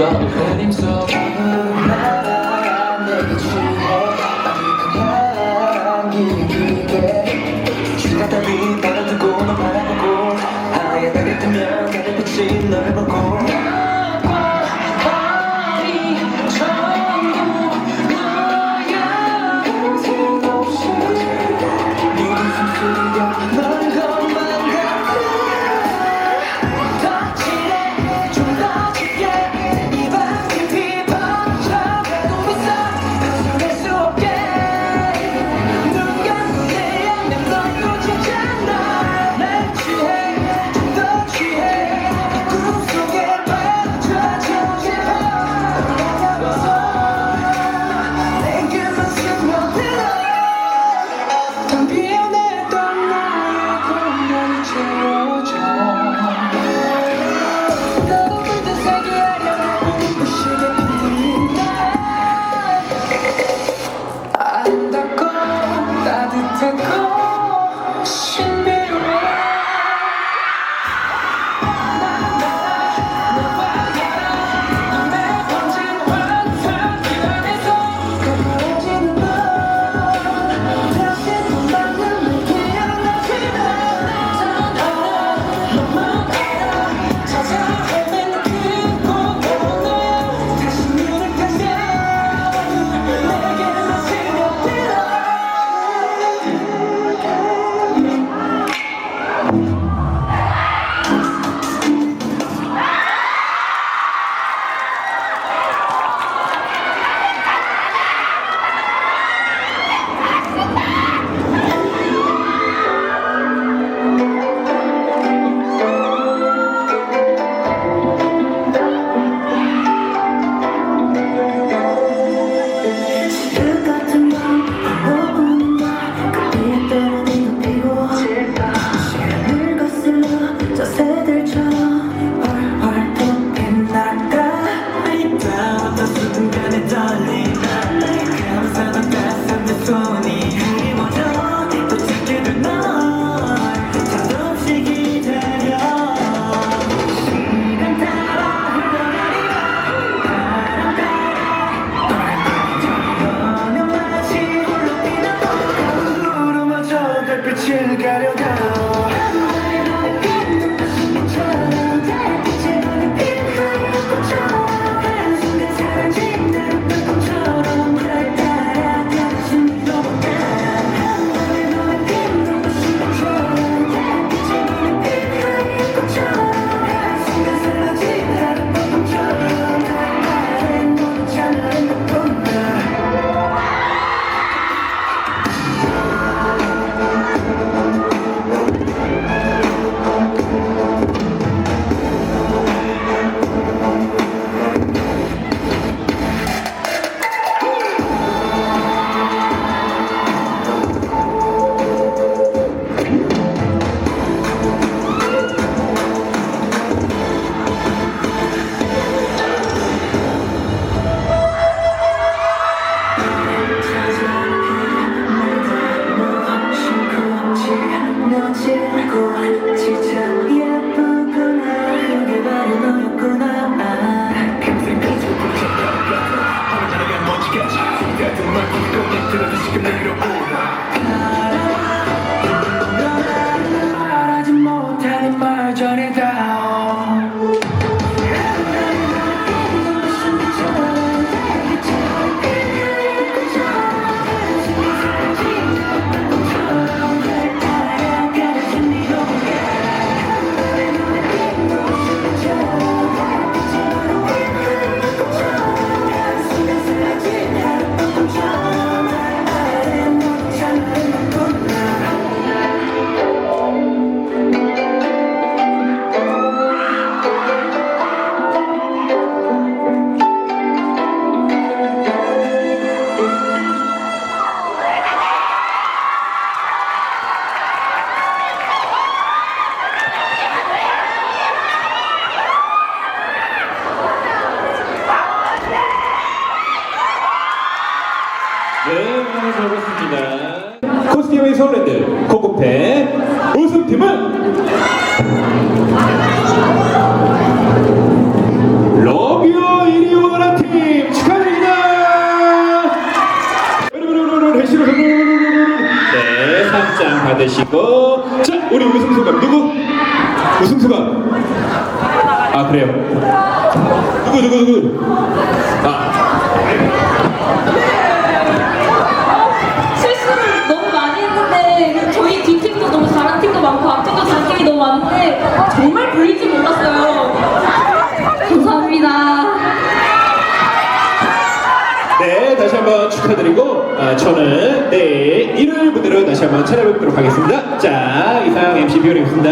but within himself. 즐겁습니다. 코스티움의 서울랜드 코코페 우승팀은 러비오 이리오라 팀 축하드립니다. 네, 3장 받으시고 자, 우리 우승 소감 누구? 우승 소감 아 그래요. 누구 누구 누구? 아 다시 한번 축하드리고 아, 저는 내일 일요일 무대로 다시 한번 찾아뵙도록 하겠습니다. 자, 이상 MC 비오리였습니다.